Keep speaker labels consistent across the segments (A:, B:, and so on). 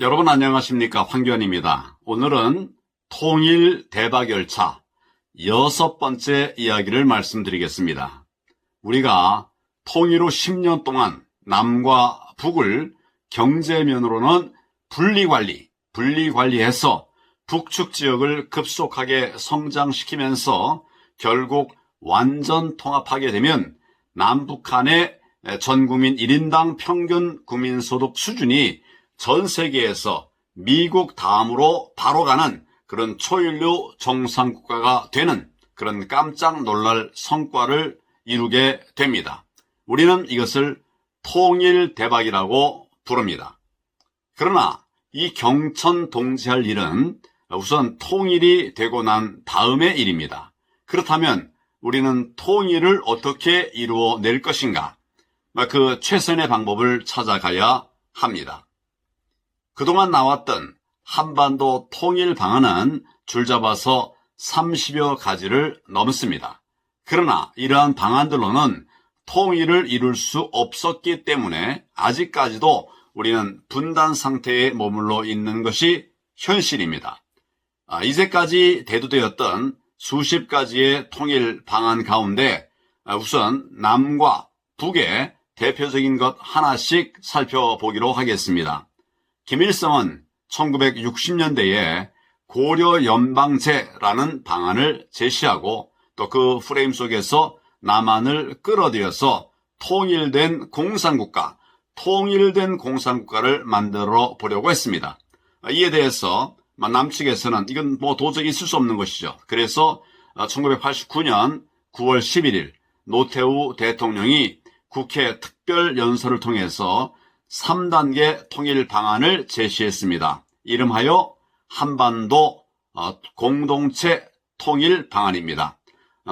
A: 여러분 안녕하십니까 황교안입니다. 오늘은 통일 대박 열차 여섯 번째 이야기를 말씀드리겠습니다. 우리가 통일 후 10년 동안 남과 북을 경제면으로는 분리관리, 분리관리해서 북측 지역을 급속하게 성장시키면서 결국 완전 통합하게 되면 남북한의 전국민 1인당 평균 국민소득 수준이 전 세계에서 미국 다음으로 바로 가는 그런 초일류 정상국가가 되는 그런 깜짝 놀랄 성과를 이루게 됩니다. 우리는 이것을 통일 대박이라고 부릅니다. 그러나 이 경천 동지할 일은 우선 통일이 되고 난 다음의 일입니다. 그렇다면 우리는 통일을 어떻게 이루어 낼 것인가? 그 최선의 방법을 찾아가야 합니다. 그동안 나왔던 한반도 통일 방안은 줄잡아서 30여 가지를 넘습니다. 그러나 이러한 방안들로는 통일을 이룰 수 없었기 때문에 아직까지도 우리는 분단 상태에 머물러 있는 것이 현실입니다. 아, 이제까지 대두되었던 수십 가지의 통일 방안 가운데 아, 우선 남과 북의 대표적인 것 하나씩 살펴보기로 하겠습니다. 김일성은 1960년대에 고려 연방제라는 방안을 제시하고 또 그 프레임 속에서 남한을 끌어들여서 통일된 공산국가, 통일된 공산국가를 만들어 보려고 했습니다. 이에 대해서 남측에서는 이건 뭐 도저히 있을 수 없는 것이죠. 그래서 1989년 9월 11일 노태우 대통령이 국회 특별 연설을 통해서 3단계 통일 방안을 제시했습니다. 이름하여 한반도 어, 공동체 통일 방안입니다.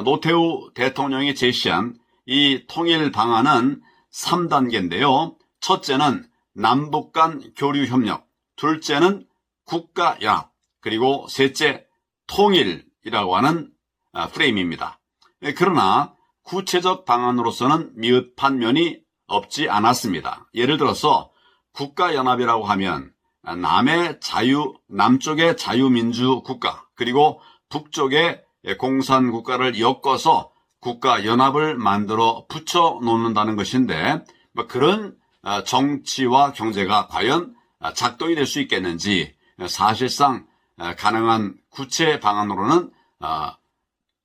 A: 노태우 대통령이 제시한 이 통일 방안은 3단계인데요. 첫째는 남북 간 교류 협력, 둘째는 국가 연합, 그리고 셋째 통일이라고 하는 아, 프레임입니다. 예, 그러나 구체적 방안으로서는 미흡한 면이 없지 않았습니다. 예를 들어서 국가연합이라고 하면 남의 자유, 남쪽의 자유민주 국가, 그리고 북쪽의 공산 국가를 엮어서 국가연합을 만들어 붙여 놓는다는 것인데, 뭐 그런 어, 정치와 경제가 과연 작동이 될 수 있겠는지 사실상 어, 가능한 구체 방안으로는 어,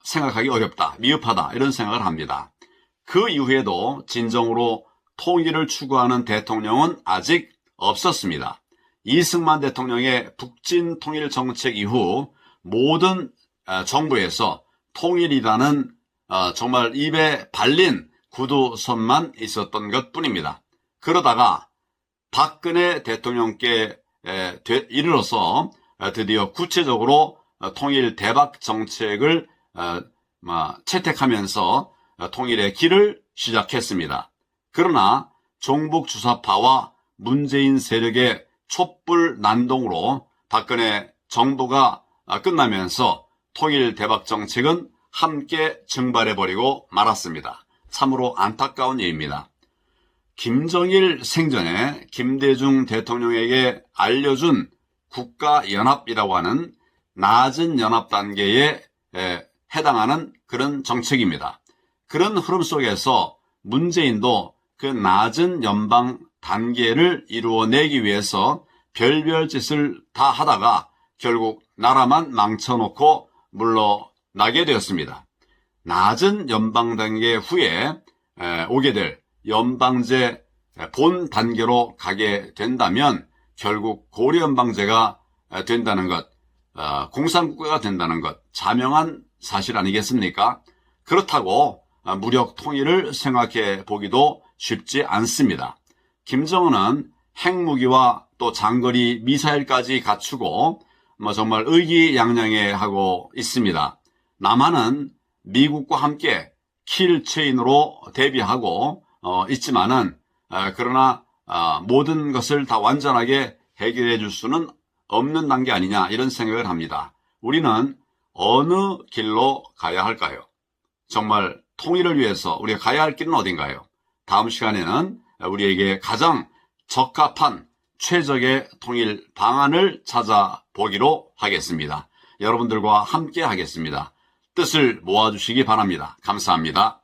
A: 생각하기 어렵다, 미흡하다 이런 생각을 합니다. 그 이후에도 진정으로 통일을 추구하는 대통령은 아직 없었습니다. 이승만 대통령의 북진 통일 정책 이후 모든 어, 정부에서 통일이라는 어, 정말 입에 발린 구두선만 있었던 것 뿐입니다. 그러다가 박근혜 대통령께 이르러서 어, 드디어 구체적으로 통일 대박 정책을 채택하면서 통일의 길을 시작했습니다. 그러나 종북 주사파와 문재인 세력의 촛불 난동으로 박근혜 정부가 끝나면서 통일 대박 정책은 함께 증발해버리고 말았습니다. 참으로 안타까운 일입니다. 김정일 생전에 김대중 대통령에게 알려준 국가연합이라고 하는 낮은 연합 단계에 해당하는 그런 정책입니다. 그런 흐름 속에서 문재인도 그 낮은 연방 단계를 이루어내기 위해서 별별 짓을 다 하다가 결국 나라만 망쳐놓고 물러나게 되었습니다. 낮은 연방 단계 후에 오게 될 연방제 본 단계로 가게 된다면 결국 고려연방제가 된다는 것, 어, 공산국가가 된다는 것, 자명한 사실 아니겠습니까? 그렇다고 무력 통일을 생각해 보기도 쉽지 않습니다. 김정은은 핵무기와 또 장거리 미사일까지 갖추고 뭐 정말 의기양양해 하고 있습니다. 남한은 미국과 함께 킬 체인으로 대비하고 어, 있지만은 어, 그러나 어, 모든 것을 다 완전하게 해결해 줄 수는 없는 단계 아니냐 이런 생각을 합니다. 우리는 어느 길로 가야 할까요? 정말 통일을 위해서 우리가 가야 할 길은 어딘가요? 다음 시간에는 우리에게 가장 적합한 최적의 통일 방안을 찾아보기로 하겠습니다. 여러분들과 함께 하겠습니다. 뜻을 모아주시기 바랍니다. 감사합니다.